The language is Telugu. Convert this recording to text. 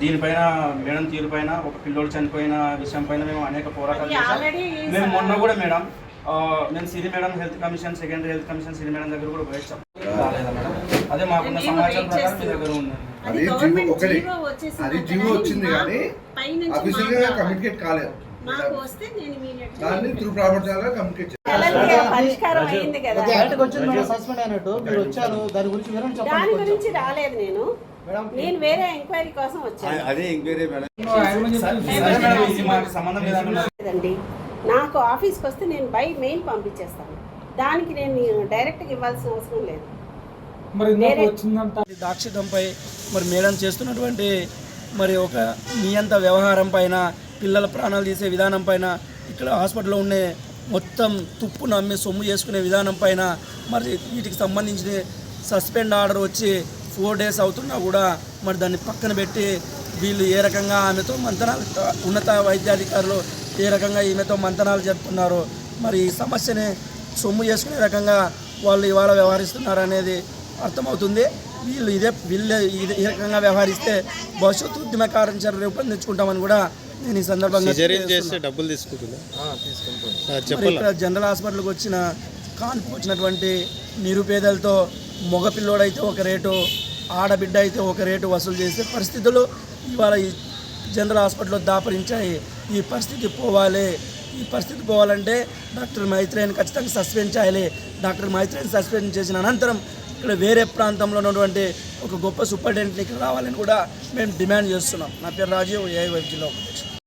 దీనిపైన మేడం తీరు పైన ఒక పిల్లోడు చనిపోయిన విషయం పైన మేము అనేక పోరాటాలు already మేము మొన్న కూడా మేడం ఆ, మేము Siri madam health commission secondary health commission Siri madam దగ్గర కూడా పోయించాం రాలేదా మేడం? అదే మాకున్న సమాచారం ప్రకారం మీ. దగ్గర ఉంది అది అది జీవో గవర్నమెంట్ ఒకటి. జీవో వచ్చేసింది అది కదా, జీవో వచ్చింది మాకు కానీ అఫీషియల్గా. కమ్యూనికేట్ కాలేదు. మాకు వస్తే నేను immediate గా దాన్ని త్రూ ప్రాపర్ ఛానల్ కమ్యూనికేట్ చేయాలి తెలంగాణ పరిష్కారం అయింది కదా. బయటకు వచ్చింది మేడం సస్పెండ్ అయినట్టు మీరు వచ్చారు దాని గురించి వివరణ చెప్పండి దాని. గురించి రాలేదు నేను. నేను వేరే ఎంక్వైరీ కోసం వచ్చాను. అదే ఎంక్వైరీ మేడం. నాకు ఆఫీస్కి వస్తే నేను బై మెయిల్ పంపించేస్తాను. దానికి నేను డైరెక్ట్గా ఇవ్వాల్సిన అవసరం లేదు. మరి ఇందాక వేరే- వచ్చిందంట దాక్షితంపై మరి మేడం చేస్తున్నటువంటి మరి ఒక నియంత వ్యవహారం పైన పిల్లల ప్రాణాలు తీసే విధానం పైన ఇక్కడ హాస్పిటల్లో ఉండే మొత్తం తుప్పు నమ్మి సొమ్ము చేసుకునే విధానం పైన మరి వీటికి సంబంధించిన సస్పెండ్ ఆర్డర్ వచ్చి ఫోర్ డేస్ అవుతున్నా కూడా మరి దాన్ని పక్కన పెట్టి వీళ్ళు ఏ రకంగా ఆమెతో మంతనాలు ఉన్నత వైద్యాధికారులు ఏ రకంగా ఈమెతో మంతనాలు జరుపుతున్నారు మరి ఈ సమస్యని సొమ్ము చేసుకునే రకంగా వాళ్ళు ఇవాళ వ్యవహరిస్తున్నారు అనేది అర్థమవుతుంది. వీళ్ళు ఇదే వీళ్ళు ఇదే- ఈ రకంగా వ్యవహరిస్తే భవిష్యత్తు ఉద్యమ కార్యాచరణ రూపొందించుకుంటామని కూడా నేను ఈ సందర్భంగా. డబ్బులు ఇక్కడ జనరల్ హాస్పిటల్కి వచ్చిన కాన్పు వచ్చినటువంటి నిరుపేదలతో మగ పిల్లోడైతే ఒక రేటు ఆడబిడ్డ అయితే ఒక రేటు వసూలు చేసే పరిస్థితులు ఇవాళ ఈ జనరల్ హాస్పిటల్లో దాపరించాయి. ఈ పరిస్థితి పోవాలి. ఈ పరిస్థితి పోవాలంటే డాక్టర్ మైత్రేయన్ ఖచ్చితంగా సస్పెండ్ చేయాలి. డాక్టర్ మైత్రేయని సస్పెండ్ చేసిన అనంతరం ఇక్కడ వేరే ప్రాంతంలో ఉన్నటువంటి ఒక గొప్ప సూపరింటెండెంట్ని ఇక్కడ రావాలని కూడా మేము డిమాండ్ చేస్తున్నాం. నా పేరు రాజీవ్ ఏఐ జిల్లా